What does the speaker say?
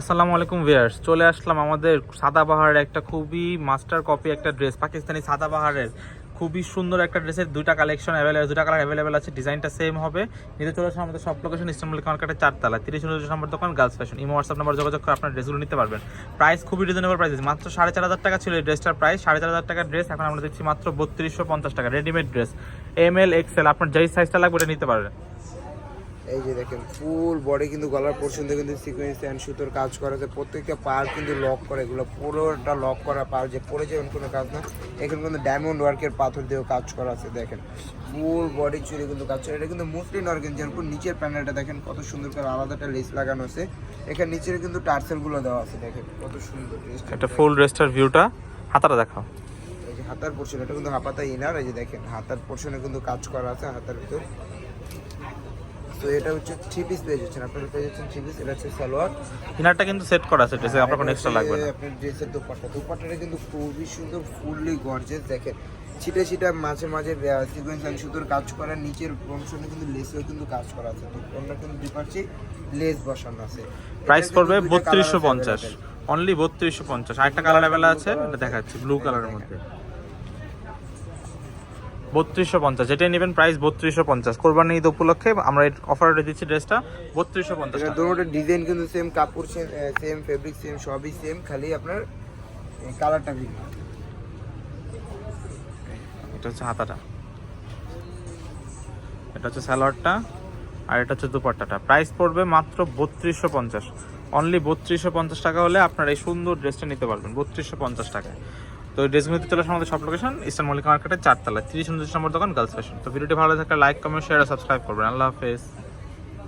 আসসালামু আলাইকুম ভিয়ার্স, চলে আসলাম আমাদের সাদাবাহারের একটা খুবই মাস্টার কপি একটা ড্রেস পাকিস্তানি সাদা সাদাবাহারের খুবই সুন্দর একটা ড্রেসের দুইটা কালেকশন অ্যাভেলেবেল দুটা কালার অ্যাভেলেবেল আছে, ডিজাইনটা সেম হবে। নিতে চলে আসলাম আমাদের সব লোকেশন ইস্টানবুল মার্কেটের চারতলা, তিরিশ উনত্রিশ নম্বর দোকান girls fashion imo WhatsApp number যোগাযোগ করে আপনার ড্রেসগুলো নিতে পারবেন। প্রাইস খুবই রিজনেবল প্রাইস মাত্র সাড়ে চার হাজার টাকা ছিল এই ড্রেসটার প্রাইস সাড়ে চার হাজার টাকার ড্রেস এখন আমরা দেখছি মাত্র বত্রিশশো পঞ্চাশ টাকা readymade dress M L XL আপনার যেই সাইজটা লাগবে ওটা নিতে পারবেন। এই যে দেখেন ফুল বডি কিন্তু গলার পোর্শন দিয়ে কিন্তু সিকোয়েন্স অ্যান্ড সুতোর কাজ করা আছে। প্রত্যেকটা পার কিন্তু লক করে এগুলো পুরোটা লক করা পার যে পড়ে যাবেন কোনো কাজ না। এখানে কিন্তু ডায়মন্ড ওয়ার্কের পাথর দিয়েও কাজ করা আছে দেখেন। ফুল বডি চুরি কিন্তু কাজ করে। এটা কিন্তু মুসলিম অর্গেনজার উপর নিচের প্যানেলটা দেখেন কত সুন্দর করে আলাদা একটা লেস লাগানো আছে। এখানে নিচের কিন্তু টার্সেলগুলো দেওয়া আছে দেখেন কত সুন্দর একটা ফুল ড্রেসটার ভিউটা হাতাটা দেখাও। এই যে হাতার পোর্শন এটা কিন্তু হাপাতা ইনার এই যে দেখেন হাতার পোর্শনে কিন্তু কাজ করা আছে হাতার ভিতর। তো এটা হচ্ছে থ্রি পিস পেয়ে যাচ্ছেন। আপনারা পেয়ে যাচ্ছেন থ্রি পিস এটা হচ্ছে সালোয়ার। ইনারটা কিন্তু সেট করা আছে ড্রেসে আপনার কোনো এক্সট্রা লাগবে না। আপনার ড্রেসের দোপাট্টা। দোপাট্টাটা কিন্তু খুবই সুন্দর ফুললি গর্জেস দেখেন। ছিটে ছিটা মাঝে মাঝে সিকোয়েন্স লাইন সুতোর কাজ করা নিচের অংশনে কিন্তু লেসেও কিন্তু কাজ করা আছে। অন্য কিন্তু দুপাশে লেস বসানো আছে। প্রাইস পড়বে বত্রিশশো পঞ্চাশ। অনলি বত্রিশশো পঞ্চাশ। আরেকটা কালার অ্যাভেলেবল আছে এটা দেখাচ্ছি ব্লু কালারের মধ্যে। বত্রিশশো পঞ্চাশ। যেটাই নেবেন প্রাইস বত্রিশশো পঞ্চাশ। কোরবানি ঈদ উপলক্ষে আমরা অফারে দিচ্ছি ড্রেসটা বত্রিশশো পঞ্চাশ দুটোটা ডিজাইন কিন্তু সেম কাপড় সেম সেম ফেব্রিক সেম সবই সেম খালি আপনার কালারটা ভিন্ন এটা হচ্ছে হাতাটা। এটা হচ্ছে স্যালোয়ারটা আর এটা হচ্ছে দুপাট্টাটা। প্রাইস পড়বে মাত্র বত্রিশশো পঞ্চাশ। অনলি বত্রিশশো পঞ্চাশ টাকা হলে আপনার এই সুন্দর ড্রেসটা নিতে পারবেন বত্রিশশো পঞ্চাশ টাকায়। তো ড্রেসগুলো চলে আসে আমাদের সব লোকেশন ইস্টার্ন মল্লিকা মার্কেটের চারতলা তিরিশ উনত্রিশ নম্বর দোকান গার্লস ফ্যাশন তো ভিডিওটি ভালো থাকলে লাইক কমেন্ট শেয়ার সাবস্ক্রাইব করবেন। আল্লাহ হাফেজ।